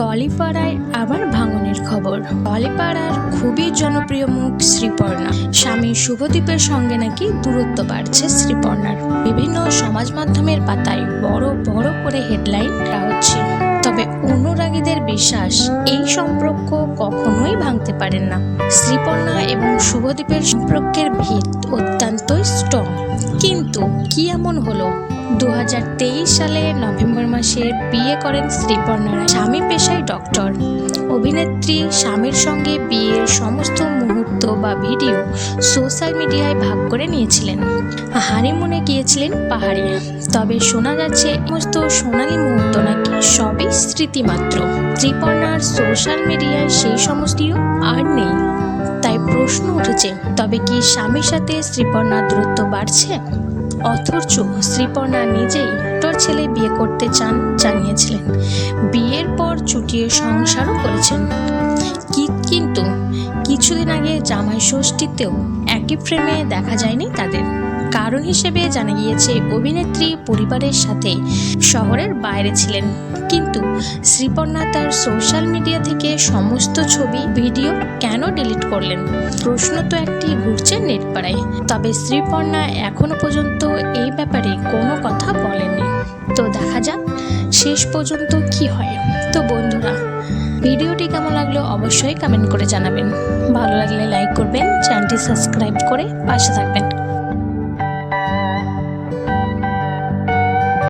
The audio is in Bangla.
টলিপাড়ায় আবার ভাঙনের খবর। টলিপাড়ার খুবই জনপ্রিয় মুখ শ্রীপর্ণা। স্বামী শুভদীপের সঙ্গে নাকি দূরত্ব বাড়ছে শ্রীপর্ণার। বিভিন্ন সমাজ মাধ্যমের পাতায় বড় বড় করে হেডলাইন হচ্ছে। তবে অনুরাগীদের বিশ্বাস এই সম্পর্ক কখনোই ভাঙতে পারেন না। শ্রীপর্ণা এবং শুভদীপের সম্পর্কের ভিত অত্যন্তই স্ট্রং কিন্তু কি এমন হলো? দু হাজার তেইশ সালে নভেম্বর মাসে বিয়ে করেন শ্রীপর্ণারা স্বামী পেশায় ডক্টর অভিনেত্রী স্বামীর সঙ্গে বিয়ের সমস্ত মুহূর্ত বা ভিডিও সোশ্যাল মিডিয়ায় ভাগ করে নিয়েছিলেন। হানিমুনে গিয়েছিলেন পাহাড়ে। তবে শোনা যাচ্ছে, সমস্ত সোনালী মুহূর্ত নাকি সবই স্মৃতিমাত্র ত্রিপর্ণার সোশ্যাল মিডিয়ায় সেই সমস্তও আর নেই। তাই প্রশ্ন উঠেছে, তবে কি স্বামীর সাথে শ্রীপর্ণার দূরত্ব বাড়ছে? অথচ শ্রীপর্ণা নিজেই তোর ছেলে বিয়ে করতে চান জানিয়েছিলেন। বিয়ের পর চুটিয়ে সংসারও করেছেন। কি কিন্তু, কিছুদিন আগে জামাই ষষ্ঠীতেও একই ফ্রেমে দেখা যায়নি তাদের। কারণ হিসেবে জানা গিয়েছে, অভিনেত্রী পরিবারের সাথে শহরের বাইরে ছিলেন। কিন্তু শ্রীপর্ণা তার সোশ্যাল মিডিয়া থেকে সমস্ত ছবি, ভিডিও কেন ডিলিট করলেন? প্রশ্ন তো একটি ঘুরছে নেট পাড়ায় তবে শ্রীপর্ণা এখনও পর্যন্ত এই ব্যাপারে কোনো কথা বলেননি। তো দেখা যাক, শেষ পর্যন্ত কি হয়। তো বন্ধুরা, ভিডিওটি কেমন লাগল অবশ্যই কমেন্ট করে জানাবেন। ভালো লাগলে লাইক করবেন, চ্যানেলটি সাবস্ক্রাইব করে পাশে থাকবেন।